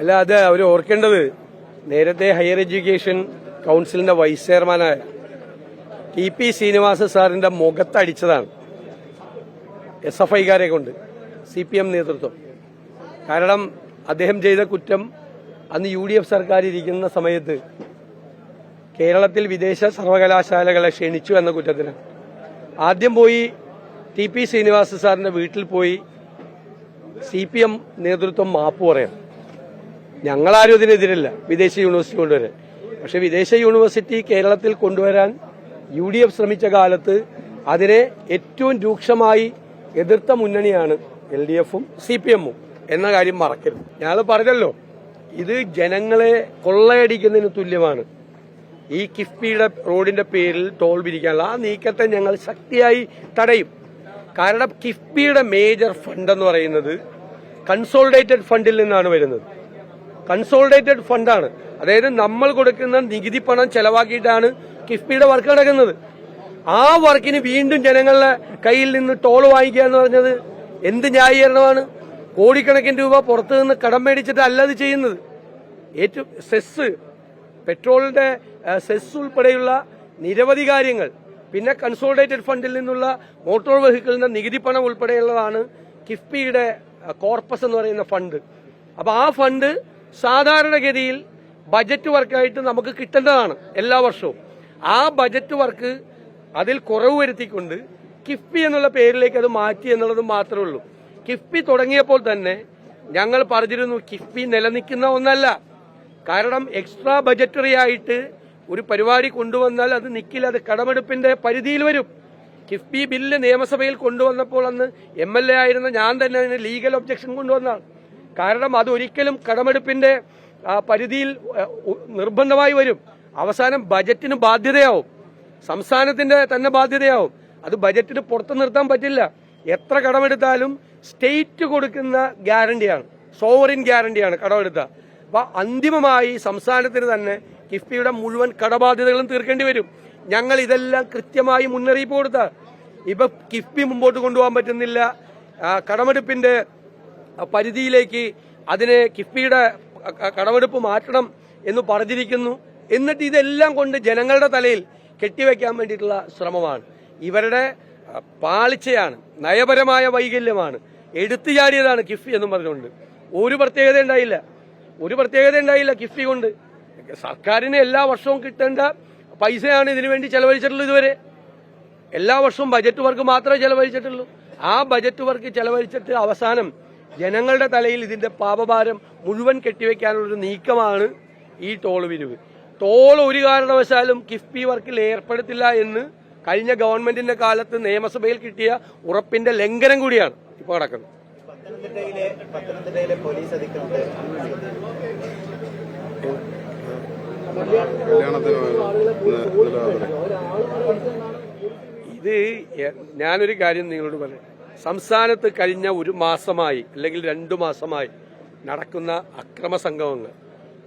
അല്ല അത് അവർ ഓർക്കേണ്ടത് നേരത്തെ ഹയർ എഡ്യൂക്കേഷൻ കൗൺസിലിന്റെ വൈസ് ചെയർമാനായ ടി പി ശ്രീനിവാസ സാറിന്റെ മുഖത്തടിച്ചതാണ് എസ് എഫ് ഐക്കാരെ കൊണ്ട് സി പി എം നേതൃത്വം. കാരണം അദ്ദേഹം ചെയ്ത കുറ്റം അന്ന് യു ഡി എഫ് സർക്കാർ ഇരിക്കുന്ന സമയത്ത് കേരളത്തിൽ വിദേശ സർവകലാശാലകളെ ക്ഷണിച്ചു എന്ന കുറ്റത്തിന്. ആദ്യം പോയി ടി പി ശ്രീനിവാസ സാറിന്റെ വീട്ടിൽ പോയി സി പി എം നേതൃത്വം മാപ്പ് പറയാം. ഞങ്ങളാരും ഇതിനെതിരല്ല. വിദേശ യൂണിവേഴ്സിറ്റി കൊണ്ടുവരാൻ. പക്ഷെ വിദേശ യൂണിവേഴ്സിറ്റി കേരളത്തിൽ കൊണ്ടുവരാൻ യു ഡി എഫ് ശ്രമിച്ച കാലത്ത് അതിനെ ഏറ്റവും രൂക്ഷമായി എതിർത്ത മുന്നണിയാണ് എൽ ഡി എഫും സി പി എമ്മും എന്ന കാര്യം മറക്കരുത്. ഞാൻ പറഞ്ഞല്ലോ. ഇത് ജനങ്ങളെ കൊള്ളയടിക്കുന്നതിന് തുല്യമാണ്. ഈ കിഫ്ബിയുടെ റോഡിന്റെ പേരിൽ ടോൾ പിരിക്കാനുള്ള ആ നീക്കത്തെ ഞങ്ങൾ ശക്തിയായി തടയും. കാരണം കിഫ്ബിയുടെ മേജർ ഫണ്ട് എന്ന് പറയുന്നത് കൺസോളിഡേറ്റഡ് ഫണ്ടിൽ നിന്നാണ് വരുന്നത്. കൺസോളിഡേറ്റഡ് ഫണ്ടാണ് അതായത് നമ്മൾ കൊടുക്കുന്ന നികുതി പണം ചെലവാക്കിയിട്ടാണ് കിഫ്ബിയുടെ വർക്ക് നടക്കുന്നത്. ആ വർക്കിന് വീണ്ടും ജനങ്ങളുടെ കയ്യിൽ നിന്ന് ടോൾ വാങ്ങിക്കുക എന്ന് പറഞ്ഞത് എന്ത് ന്യായീകരണമാണ്? കോടിക്കണക്കിന് രൂപ പുറത്തു നിന്ന് കടം മേടിച്ചിട്ട് അല്ല ഇത് ചെയ്യുന്നത്. ഏറ്റവും സെസ് പെട്രോളിന്റെ സെസ് ഉൾപ്പെടെയുള്ള നിരവധി കാര്യങ്ങൾ. പിന്നെ കൺസോൾഡേറ്റഡ് ഫണ്ടിൽ നിന്നുള്ള മോട്ടോർ വെഹിക്കിളിന്റെ നികുതി പണം ഉൾപ്പെടെയുള്ളതാണ് കിഫ്ബിയുടെ കോർപ്പസ് എന്ന് പറയുന്ന ഫണ്ട് അപ്പൊ ആ ഫണ്ട് സാധാരണഗതിയിൽ ബജറ്റ് വർക്കായിട്ട് നമുക്ക് കിട്ടേണ്ടതാണ് എല്ലാ വർഷവും. ആ ബജറ്റ് വർക്ക് അതിൽ കുറവ് വരുത്തിക്കൊണ്ട് കിഫ്ബി എന്നുള്ള പേരിലേക്ക് അത് മാറ്റി എന്നുള്ളത് മാത്രമേ ഉള്ളൂ. കിഫ്ബി തുടങ്ങിയപ്പോൾ തന്നെ ഞങ്ങൾ പറഞ്ഞിരുന്നു കിഫ്ബി നിലനിൽക്കുന്ന ഒന്നല്ല. കാരണം എക്സ്ട്രാ ബജറ്ററി ആയിട്ട് ഒരു പരിപാടി കൊണ്ടുവന്നാൽ അത് നിൽക്കില്ല അത് കടമെടുപ്പിന്റെ പരിധിയിൽ വരും. കിഫ്ബി ബില്ല് നിയമസഭയിൽ കൊണ്ടുവന്നപ്പോൾ അന്ന് എം എൽ എ ആയിരുന്ന ഞാൻ തന്നെ അതിന് ലീഗൽ ഒബ്ജക്ഷൻ കൊണ്ടുവന്നാണ് കാരണം അത് ഒരിക്കലും കടമെടുപ്പിന്റെ പരിധിയിൽ നിർബന്ധമായി വരും. അവസാനം ബജറ്റിന് ബാധ്യതയാവും. സംസ്ഥാനത്തിന്റെ തന്നെ ബാധ്യതയാവും. അത് ബജറ്റിന് പുറത്തു നിർത്താൻ പറ്റില്ല. എത്ര കടമെടുത്താലും സ്റ്റേറ്റ് കൊടുക്കുന്ന ഗ്യാരണ്ടിയാണ്. സോവറിൻ ഗ്യാരണ്ടിയാണ് കടമെടുത്ത. അപ്പൊ അന്തിമമായി സംസ്ഥാനത്തിന് തന്നെ കിഫ്ബിയുടെ മുഴുവൻ കടബാധ്യതകളും തീർക്കേണ്ടി വരും. ഞങ്ങൾ ഇതെല്ലാം കൃത്യമായി മുന്നറിയിപ്പ് കൊടുത്ത ഇപ്പൊ കിഫ്ബി മുമ്പോട്ട് കൊണ്ടുപോകാൻ പറ്റുന്നില്ല. കടമെടുപ്പിന്റെ പരിധിയിലേക്ക് അതിനെ കിഫ്ബിയുടെ കടമെടുപ്പ് മാറ്റണം എന്ന് പറഞ്ഞിരിക്കുന്നു. എന്നിട്ട് ഇതെല്ലാം കൊണ്ട് ജനങ്ങളുടെ തലയിൽ കെട്ടിവെക്കാൻ വേണ്ടിയിട്ടുള്ള ശ്രമമാണ്. ഇവരുടെ പാളിച്ചയാണ് നയപരമായ വൈകല്യമാണ്. എടുത്തു ചാടിയതാണ് കിഫ്ബി എന്നും പറഞ്ഞുകൊണ്ട്. ഒരു പ്രത്യേകത ഉണ്ടായില്ല. ഒരു പ്രത്യേകത ഉണ്ടായില്ല കിഫ്ബി കൊണ്ട്. സർക്കാരിന് എല്ലാ വർഷവും കിട്ടേണ്ട പൈസയാണ് ഇതിനു വേണ്ടി ചെലവഴിച്ചിട്ടുള്ളത് ഇതുവരെ. എല്ലാ വർഷവും ബജറ്റ് വർക്ക് മാത്രമേ ചെലവഴിച്ചിട്ടുള്ളൂ. ആ ബജറ്റ് വർക്ക് ചെലവഴിച്ചിട്ട് അവസാനം ജനങ്ങളുടെ തലയിൽ ഇതിന്റെ പാപഭാരം മുഴുവൻ കെട്ടിവെക്കാനുള്ളൊരു നീക്കമാണ് ഈ ടോൾ പിരിവ്. ടോൾ ഒരു കാരണവശാലും കിഫ്ബി വർക്കിൽ ഏർപ്പെടുത്തില്ല എന്ന് കഴിഞ്ഞ ഗവൺമെന്റിന്റെ കാലത്ത് നിയമസഭയിൽ കിട്ടിയ ഉറപ്പിന്റെ ലംഘനം കൂടിയാണ് ഇപ്പോൾ നടക്കുന്നത്. ഇത് ഞാനൊരു കാര്യം നിങ്ങളോട് പറയാം. സംസ്ഥാനത്ത് കഴിഞ്ഞ ഒരു മാസമായി അല്ലെങ്കിൽ രണ്ടു മാസമായി നടക്കുന്ന അക്രമ സംഗമങ്ങൾ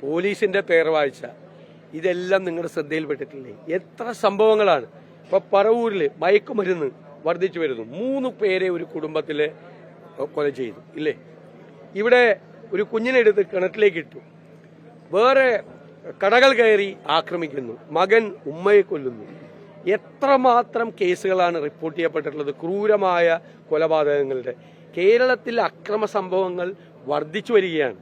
പോലീസിന്റെ പേർ വായിച്ച ഇതെല്ലാം നിങ്ങളുടെ ശ്രദ്ധയിൽപ്പെട്ടിട്ടില്ലേ? എത്ര സംഭവങ്ങളാണ്. ഇപ്പൊ പറവൂരിൽ മയക്കുമരുന്ന് വർദ്ധിച്ചു വരുന്നു. മൂന്ന് പേരെ ഒരു കുടുംബത്തിലെ കൊല ചെയ്തു ഇല്ലേ? ഇവിടെ ഒരു കുഞ്ഞിനെ എടുത്ത് കിണറ്റിലേക്ക് ഇട്ടു. വേറെ കടകൾ കയറി ആക്രമിക്കുന്നു. മകൻ ഉമ്മയെ കൊല്ലുന്നു. എത്രമാത്രം കേസുകളാണ് റിപ്പോർട്ട് ചെയ്യപ്പെട്ടിട്ടുള്ളത്? ക്രൂരമായ കൊലപാതകങ്ങളുടെ. കേരളത്തിൽ അക്രമ സംഭവങ്ങൾ വർദ്ധിച്ചു വരികയാണ്.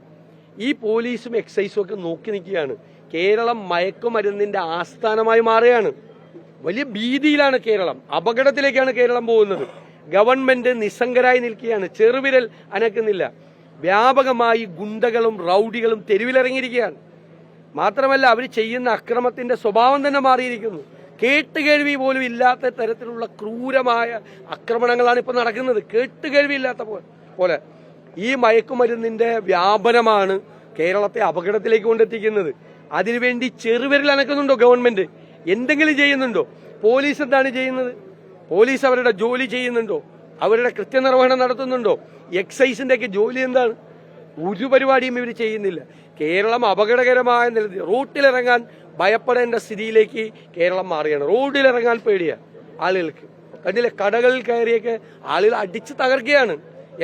ഈ പോലീസും എക്സൈസും ഒക്കെ നോക്കി നിൽക്കുകയാണ്. കേരളം മയക്കുമരുന്നിന്റെ ആസ്ഥാനമായി മാറുകയാണ്. വലിയ ഭീതിയിലാണ് കേരളം. അപകടത്തിലേക്കാണ് കേരളം പോകുന്നത്. ഗവൺമെന്റ് നിസ്സംഗരായി നിൽക്കുകയാണ്. ചെറുവിരൽ അനക്കുന്നില്ല. വ്യാപകമായി ഗുണ്ടകളും റൌഡികളും തെരുവിലിറങ്ങിയിരിക്കുകയാണ്. മാത്രമല്ല അവർ ചെയ്യുന്ന അക്രമത്തിന്റെ സ്വഭാവം തന്നെ മാറിയിരിക്കുന്നു. കേട്ടുകേൾവി പോലും ഇല്ലാത്ത തരത്തിലുള്ള ക്രൂരമായ ആക്രമണങ്ങളാണ് ഇപ്പോൾ നടക്കുന്നത്. കേട്ടുകേൾവി ഇല്ലാത്ത പോലെ. ഈ മയക്കുമരുന്നിന്റെ വ്യാപനമാണ് കേരളത്തെ അപകടത്തിലേക്ക് കൊണ്ടെത്തിക്കുന്നത്. അതിനുവേണ്ടി ചെറുവിരൽ അനക്കുന്നുണ്ടോ ഗവൺമെന്റ്? എന്തെങ്കിലും ചെയ്യുന്നുണ്ടോ? പോലീസ് എന്താണ് ചെയ്യുന്നത്? പോലീസ് അവരുടെ ജോലി ചെയ്യുന്നുണ്ടോ? അവരുടെ കൃത്യനിർവഹണം നടത്തുന്നുണ്ടോ? എക്സൈസിന്റെ ഒക്കെ ജോലി എന്താണ്? ഒരു പരിപാടിയും ഇവർ ചെയ്യുന്നില്ല. കേരളം അപകടകരമായ നിലയിൽ റോട്ടിലിറങ്ങാൻ ഭയപ്പെടേണ്ട സ്ഥിതിയിലേക്ക് കേരളം മാറുകയാണ്. റോഡിലിറങ്ങാൻ പേടിയാണ് ആളുകൾക്ക്. കണ്ടില്ലേ? കടകളിൽ കയറിയൊക്കെ ആളുകൾ അടിച്ചു തകർക്കുകയാണ്.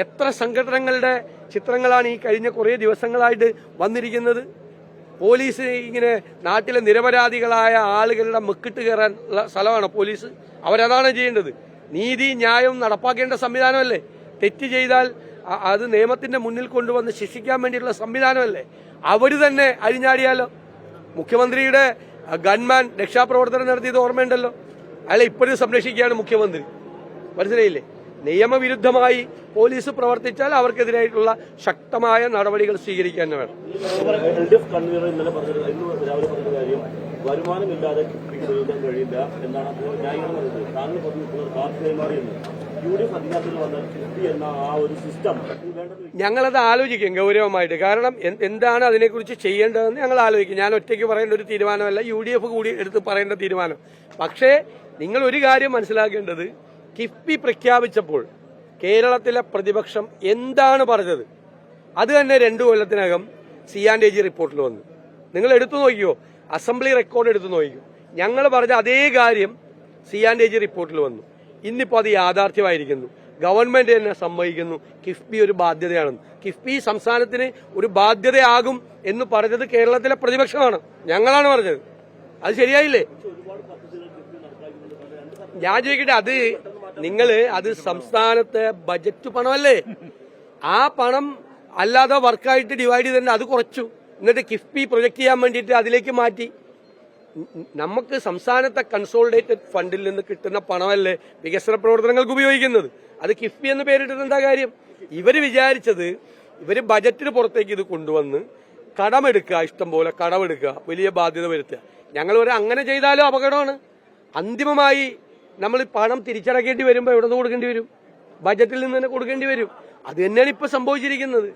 എത്ര സംഘടനകളുടെ ചിത്രങ്ങളാണ് ഈ കഴിഞ്ഞ കുറേ ദിവസങ്ങളായിട്ട് വന്നിരിക്കുന്നത്? പോലീസ് ഇങ്ങനെ നാട്ടിലെ നിരപരാധികളായ ആളുകളുടെ മെക്കിട്ട് കയറാൻ സ്ഥലമാണ് പോലീസ്? അവരതാണ് ചെയ്യേണ്ടത്. നീതി ന്യായം നടപ്പാക്കേണ്ട സംവിധാനമല്ലേ? തെറ്റ് ചെയ്താൽ അത് നിയമത്തിന്റെ മുന്നിൽ കൊണ്ടുവന്ന് ശിക്ഷിക്കാൻ വേണ്ടിയിട്ടുള്ള സംവിധാനമല്ലേ? അവർ തന്നെ അഴിഞ്ഞാടിയാലോ? മുഖ്യമന്ത്രിയുടെ ഗൺമാൻ രക്ഷാപ്രവർത്തനം നടത്തിയത് ഓർമ്മയുണ്ടല്ലോ? അയാളെ ഇപ്പോഴും സംരക്ഷിക്കുകയാണ് മുഖ്യമന്ത്രി. മനസ്സിലായില്ലേ? നിയമവിരുദ്ധമായി പോലീസ് പ്രവർത്തിച്ചാൽ അവർക്കെതിരായിട്ടുള്ള ശക്തമായ നടപടികൾ സ്വീകരിക്കാൻ വേണം. വരുമാനമില്ലാതെ കഴിയില്ല എന്നാണ് ഞങ്ങളത് ആലോചിക്കും ഗൗരവമായിട്ട്. കാരണം എന്ത് എന്താണ് അതിനെക്കുറിച്ച് ചെയ്യേണ്ടതെന്ന് ഞങ്ങൾ ആലോചിക്കും. ഞാൻ ഒറ്റയ്ക്ക് പറയേണ്ട ഒരു തീരുമാനമല്ല യു ഡി എഫ് കൂടി എടുത്ത് പറയേണ്ട തീരുമാനം. പക്ഷേ നിങ്ങൾ ഒരു കാര്യം മനസ്സിലാക്കേണ്ടത് കിഫ്ബി പ്രഖ്യാപിച്ചപ്പോൾ കേരളത്തിലെ പ്രതിപക്ഷം എന്താണ് പറഞ്ഞത്? അത് തന്നെ രണ്ടു കൊല്ലത്തിനകം സി ആൻഡ് എ ജി റിപ്പോർട്ടിൽ വന്നു. നിങ്ങൾ എടുത്തു നോക്കിയോ? അസംബ്ലി റെക്കോർഡ് എടുത്തു നോക്കിയോ? ഞങ്ങൾ പറഞ്ഞ അതേ കാര്യം സി ആൻഡ് എ ജി റിപ്പോർട്ടിൽ വന്നു. ഇന്നിപ്പോൾ അത് യാഥാർത്ഥ്യമായിരിക്കുന്നു. ഗവൺമെന്റ് തന്നെ സമ്മതിക്കുന്നു. കിഫ്ബി ഒരു ബാധ്യതയാണെന്ന്. കിഫ്ബി സംസ്ഥാനത്തിന് ഒരു ബാധ്യതയാകും എന്ന് പറഞ്ഞത് കേരളത്തിലെ പ്രതിപക്ഷമാണ്. ഞങ്ങളാണ് പറഞ്ഞത്. അത് ശരിയായില്ലേ? ഞാൻ ചോദിക്കട്ടെ അത് നിങ്ങൾ അത് സംസ്ഥാനത്തെ ബജറ്റ് പണമല്ലേ? ആ പണം അല്ലാതെ വർക്കായിട്ട് ഡിവൈഡ് ചെയ്തിട്ടുണ്ട് അത് കുറച്ചു. എന്നിട്ട് കിഫ്ബി പ്രൊജക്ട് ചെയ്യാൻ വേണ്ടിയിട്ട് അതിലേക്ക് മാറ്റി. നമുക്ക് സംസ്ഥാനത്തെ കൺസോളിഡേറ്റഡ് ഫണ്ടിൽ നിന്ന് കിട്ടുന്ന പണമല്ലേ വികസന പ്രവർത്തനങ്ങൾക്ക് ഉപയോഗിക്കുന്നത്? അത് കിഫ്ബി എന്ന് പേരിട്ടത് എന്താ കാര്യം? ഇവർ വിചാരിച്ചത് ഇവർ ബജറ്റിന് പുറത്തേക്ക് ഇത് കൊണ്ടുവന്ന് കടമെടുക്കുക ഇഷ്ടംപോലെ കടമെടുക്കുക വലിയ ബാധ്യത വരുത്തുക. ഞങ്ങൾ ഒരു അങ്ങനെ ചെയ്താലും അപകടമാണ്. അന്തിമമായി നമ്മൾ പണം തിരിച്ചടക്കേണ്ടി വരുമ്പോൾ എവിടെ നിന്ന് കൊടുക്കേണ്ടി വരും? ബജറ്റിൽ നിന്ന് തന്നെ കൊടുക്കേണ്ടി വരും. അത് തന്നെയാണ് ഇപ്പൊ സംഭവിച്ചിരിക്കുന്നത്.